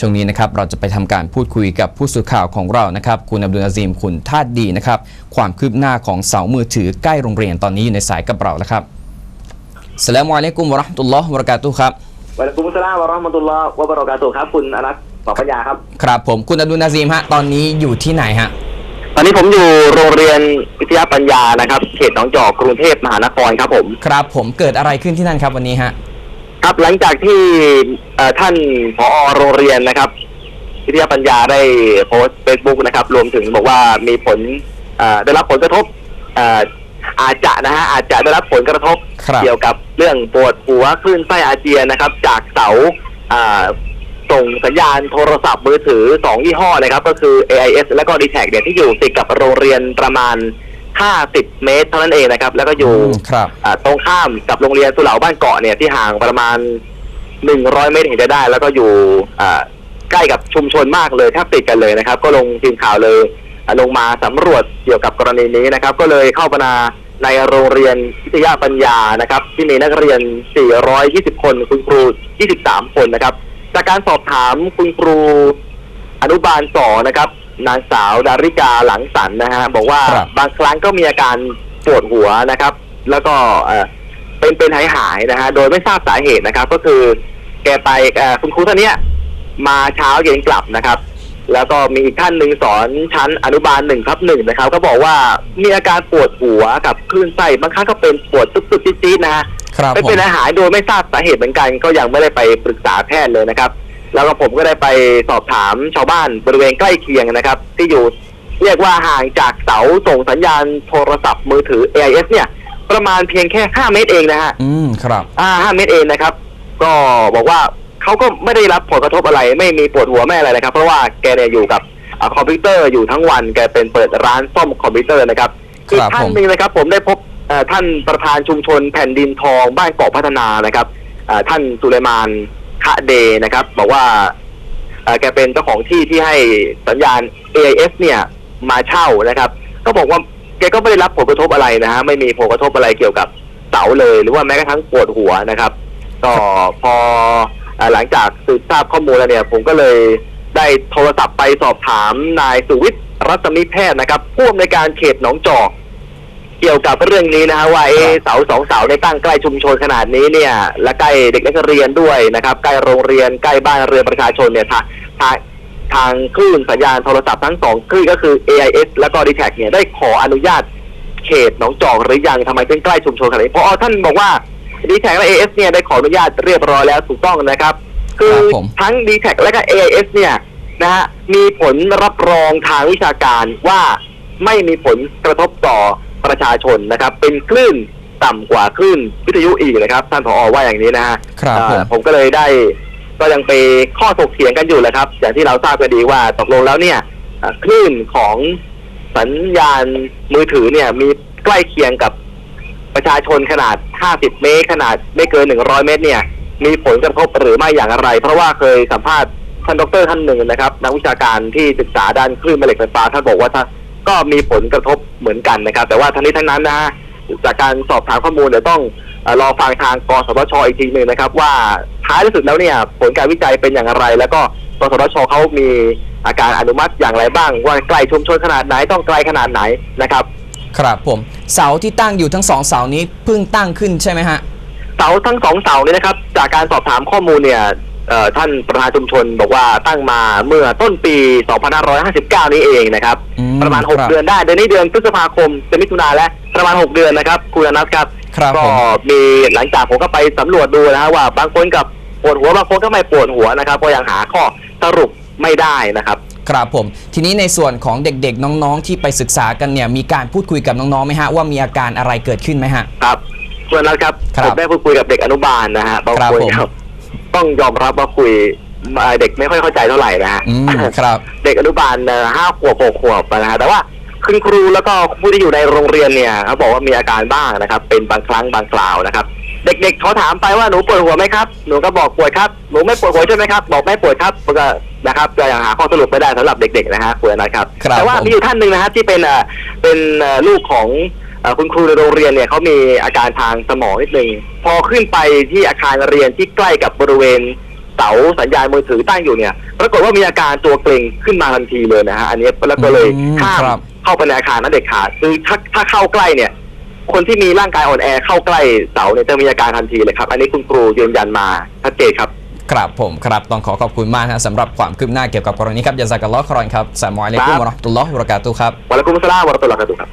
ช่วงนี้นะครับเราจะไปทำการพูดคุยกับผู้สื่อข่าวของเรานะครับ คุณอับดุลอาซีมคุณทาดดีนะครับ ความคืบหน้าของเสามือถือใกล้โรงเรียนตอนนี้อยู่ในสายกับเราแล้วครับสลามอะลัยกุมวะเราะห์มะตุลลอฮ์วะบะเราะกาตุฮ์ครับวะลัยกุมุสสลามวะเราะห์มะตุลลอฮ์วะบะเราะกาตุฮ์ครับคุณอนัทสอปัญญาครับครับผมคุณอับดุลอาซีมฮะตอนนี้อยู่ที่ไหนฮะตอนนี้ผมอยู่โรงเรียนวิทยาปัญญานะครับเขตหนองจอกกรุงเทพมหานครครับผม ครับผมเกิดอะไรขึ้นที่นั่นครับวันนี้ฮะครับหลังจากที่เอ่อ ท่านผอโรงเรียนนะครับวิทยาปัญญาได้โพสต์เฟซบุ๊กนะครับ รวมถึงบอกว่ามีผลเอ่อได้รับผลกระทบเอ่ออาจจะนะฮะอาจจะได้รับผลกระทบครับเกี่ยวกับเรื่องปวดหัวคลื่นไส้อาเจียนนะครับ จากเสาอ่าส่งสัญญาณโทรศัพท์มือถือ2ยี่ห้อนะครับ ก็คือ AIS และก็ d t แทเนี่ยที่อยู่ติดกับโรงเรียนประมาณ 50 เมตรเท่านั้นเองนะครับ แล้วก็อยู่อืมครับอ่าตรงข้ามกับโรงเรียนสุเหร่าบ้านเกาะเนี่ยที่ห่างประมาณ 100เมตรเห็นจะได้ แล้วก็อยู่อ่าใกล้กับชุมชนมากเลยแทบติดกันเลยนะครับ ก็ลงทีมข่าวเลยอ่าลงมาสำรวจเกี่ยวกับกรณีนี้นะครับ ก็เลยเข้ามาในโรงเรียนวิทยาปัญญานะครับ ที่มีนักเรียน 420 คนคุณครู 23 คนนะครับ จากการสอบถามคุณครูอนุบาลสองนะครับ นางสาวดาริกาหลังสันนะฮะบอกว่าครับบางครั้งก็มีอาการปวดหัวนะครับ แล้วก็ เอ่อเป็นเป็นหายหายๆนะฮะโดยไม่ทราบสาเหตุนะครับ ก็คือแกไปเอ่อคุณครูท่านเนี้ยมาเช้าเย็นกลับนะครับ แล้วก็มีอีกท่านหนึ่งสอนชั้นอนุบาลหนึ่งทับหนึ่งนะครับ ก็บอกว่ามีอาการปวดหัวกับคลื่นไส้บางครั้งก็เป็นปวดตุ๊บๆจี๊ดๆนะฮะครับไม่ผมเป็นอาหารโดยไม่ทราบสาเหตุเหมือนกัน ก็ยังไม่ได้ไปปรึกษาแพทย์เลยนะครับ แล้วก็ผมก็ได้ไปสอบถามชาวบ้านบริเวณใกล้เคียงนะครับ ที่อยู่เรียกว่าห่างจากเสาส่งสัญญาณโทรศัพท์มือถือ AIS เนี่ย ประมาณเพียงแค่5เมตรเองนะฮะอืมครับ อ่า5เมตรเองนะครับ ก็บอกว่าเขาก็ไม่ได้รับผลกระทบอะไร ไม่มีปวดหัวไม่อะไรนะครับ เพราะว่าแกเนี่ยอยู่กับอ่าคอมพิวเตอร์อยู่ทั้งวันแกเป็นเปิดร้านซ่อมคอมพิวเตอร์นะครับครับอีกท่านผม หนึ่งนะครับ ผมได้พบเอ่อท่านประธานชุมชนแผ่นดินทองบ้านเกาะพัฒนานะครับอ่าท่านสุเลมานคะเดนะครับ บอกว่า เอ่อแกเป็นเจ้าของที่ที่ให้สัญญาณ AIS เนี่ยมาเช่านะครับ ก็บอกว่า แกก็ไม่ได้รับผลกระทบอะไรนะฮะไม่มีผลกระทบอะไรเกี่ยวกับเสาเลย หรือว่าแม้กระทั่งปวดหัวนะครับ ก็พอเอ่อหลังจากสืบทราบข้อมูลแล้วเนี่ย ผมก็เลยได้โทรศัพท์ไปสอบถามนายสุวิทย์รัศมีแพทย์นะครับผู้อำนวยการเขตหนองจอกเกี่ยวกับเรื่องนี้นะฮะว่าเอ๊ะเสาสองเสาในตั้งใกล้ชุมชนขนาดนี้เนี่ย และใกล้เด็กนักเรียนด้วยนะครับ ใกล้โรงเรียนใกล้บ้านเรือนประชาชนเนี่ยทาง ทางทางคลื่นสัญญาณโทรศัพท์ทั้งสองคลื่นก็คือ AIS แล้วก็ d t แทเนี่ยได้ขออนุญาตเขตหนองจอกหรือยังทำไมถึงใกล้ชุมชนขนาดนี้เพราะท่านบอกว่า d t แทและ AIS เนี่ยได้ขออนุญาตเรียบร้อยแล้วถูกต้องนะครับ คือครับผมทั้ง d t แทและก็ AIS เนี่ยนะฮะมีผลรับรองทางวิชาการว่าไม่มีผลกระทบต่อประชาชนนะครับ เป็นคลื่นต่ำกว่าคลื่นวิทยุอีกนะครับ ท่านผอว่าอย่างนี้นะฮะครับผมเอ่อผมก็เลยได้ ก็ยังไปข้อถกเถียงกันอยู่แหละครับ อย่างที่เราทราบกันดีว่าตกลงแล้วเนี่ยคลื่นของสัญญาณมือถือเนี่ย มีใกล้เคียงกับประชาชนขนาด 50 เมตร ขนาดไม่เกิน 100 เมตร เนี่ย มีผลกระทบหรือไม่อย่างไร เพราะว่าเคยสัมภาษณ์ท่านดรท่านหนึ่งนะครับนักวิชาการที่ศึกษาด้านคลื่นแม่เหล็กไฟฟ้าท่านบอกว่าก็มีผลกระทบเหมือนกันนะครับ แต่ว่าทั้งนี้ทั้งนั้นนะฮะจากการสอบถามข้อมูลเดี๋ยวต้อง รอฟังทางกสทชอีกทีหนึ่งนะครับ ว่าท้ายที่สุดแล้วเนี่ย ผลการวิจัยเป็นอย่างไร แล้วก็กสทชเขามีอาการอนุมัติอย่างไรบ้าง ว่าใกล้ชุมชนขนาดไหนต้องไกลขนาดไหนนะครับ ครับผมเสาที่ตั้งอยู่ทั้งสองเสานี้เพิ่งตั้งขึ้นใช่ไหมฮะเสาทั้งสองเสานี้นะครับ จากการสอบถามข้อมูลเนี่ยเอ่อท่านประธานชุมชนบอกว่าตั้งมาเมื่อต้นปี 2559 นี้เองนะครับอืมประมาณครับ6เดือนได้เดือนนี้เดือนพฤษภาคมเดือนมิถุนาและประมาณ 6 เดือนนะครับ คุณอนัทครับ ครับก็ผมมีหลังจากผมก็ไปสำรวจดูนะฮะว่า บางคนกับปวดหัวบางคนก็ไม่ปวดหัวนะครับ ก็ยังหาข้อสรุปไม่ได้นะครับ ครับผม ทีนี้ในส่วนของเด็กๆ น้องๆ ที่ไปศึกษากันเนี่ย มีการพูดคุยกับน้องๆไหมฮะว่ามีอาการอะไรเกิดขึ้นไหมฮะ ครับ ส่วนนั้นครับครับผมได้พูดคุยกับเด็กอนุบาลนะฮะบางครับคนผมครับต้องยอมรับว่าคุยเอ่อเด็กไม่ค่อยเข้าใจเท่าไหร่นะฮะอืมครับ เด็กอนุบาลเอ่อห้าขวบหกขวบนะฮะแต่ว่า คุณครูแล้วก็ผู้ที่อยู่ในโรงเรียนเนี่ยเขาบอกว่ามีอาการบ้างนะครับ เป็นบางครั้งบางคราวนะครับ เด็กๆเขาถามไปว่าหนูปวดหัวไหมครับหนูก็บอกปวดครับหนูไม่ปวดหัวใช่ไหมครับบอกไม่ปวดครับก็นะครับก็ยังหาข้อสรุปไม่ได้สำหรับเด็ก ๆ นะฮะคุณอนะครับครับ แต่ว่าผมมีอยู่ท่านหนึ่งนะฮะที่เป็นเอ่อเป็นเอ่อลูกของเอ่อคุณครูในโรงเรียนเนี่ยเขามีอาการทางสมองนิดนึงพอขึ้นไปที่อาคารเรียนที่ใกล้กับบริเวณ เสาสัญญาณมือถือตั้งอยู่เนี่ยปรากฏว่ามีอาการตัวเกร็งขึ้นมาทันทีเลยนะฮะอันนี้แล้วก็เลยอืมข้ามครับเข้าไปในอาคารนั้นเด็ดขาดคือถ้าถ้าเข้าใกล้เนี่ย คนที่มีร่างกายอ่อนแอเข้าใกล้เสาเนี่ยจะมีอาการทันทีเลยครับ อันนี้คุณครูยืนยันมาชัดเจนครับครับผมครับต้องขอขอบคุณมากนะสำหรับความคืบหน้าเกี่ยวกับกรณีนี้ครับยาซากัลลอฮ์ครอนครับสามอยเลกุมวะเราะห์มะตุลลอฮ์วะบะเราะกาตุฮ์ครับวะลัยกุมุสสลามวะเราะตุลลอฮ์วะบะเราะกาตุฮ์ครับ